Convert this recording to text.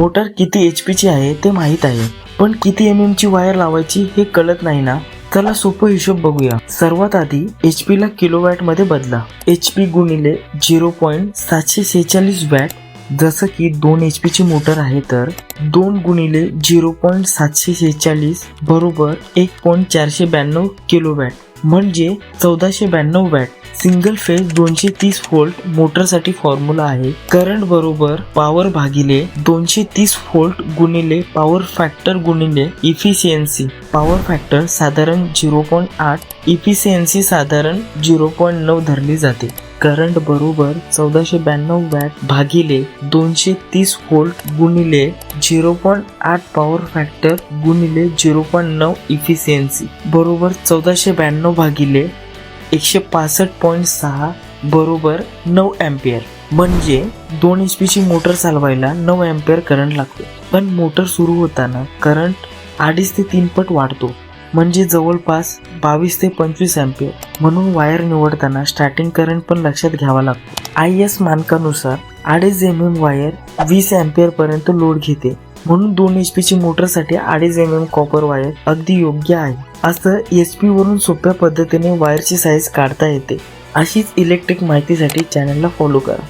Motor किती H पीची आहे ते माहीत आहे. पण किती एम एम ची वायर लावायची हे कळत नाही ना? चला सोपं हिशोब बघूया. सर्वात आधी एच पी ला किलोवॅटमध्ये बदला. एच पी गुणिले झिरो पॉईंट सातशे सेहेचाळीस वॅट जसं की दोन एच पीची मोटर आहे तर दोन गुणिले झिरो पॉईंट सातशे सेहेचाळीस बरोबर एक पॉईंट चारशे ब्याण्णव किलोवॅट म्हणजे चौदाशे ब्याण्णव वॅट सिंगल फेज दोनशे तीस व्होल्ट मोटरसाठी फॉर्म्युला आहे. करंट बरोबर पॉवर भागिले दोनशे तीस व्होल्ट गुणिले पॉवर फॅक्टर गुणिले इफिशियन्सी पॉवर फॅक्टर साधारण झिरो पॉईंट आठ इफिशियन्सी साधारण झिरो पॉईंट नऊ धरली जाते. करंट बरोबर चौदाशे ब्याण्णव वॅट भागिले दोनशे तीस व्होल्ट गुणिले झिरो पॉईंट आठ पॉवर फॅक्टर गुणिले झिरो पॉईंट नऊ इफिशियन्सी बरोबर चौदाशे ब्याण्णव भागिले एकशे पासष्ट पॉईंट सहा बरोबर नऊ अँपियर म्हणजे दोन एच पीची मोटर चालवायला नऊ अँपियर करंट लागतो. पण मोटर सुरू होताना करंट अडीच ते तीन पट वाढतो. म्हणजे जवळपास बावीस ते पंचवीस अँपियर म्हणून वायर निवडताना स्टार्टिंग करंट पण लक्षात घ्यावा लागतो. आय एस मानकानुसार अडीच एम एम वायर वीस अँपियर पर्यंत लोड घेते. म्हणून दोन एच पीची मोटरसाठी अडीच एम एम कॉपर वायर अगदी योग्य आहे. असं एच पी वरून सोप्या पद्धतीने वायरची साईज काढता येते. अशीच इलेक्ट्रिक माहितीसाठी चॅनलला फॉलो करा.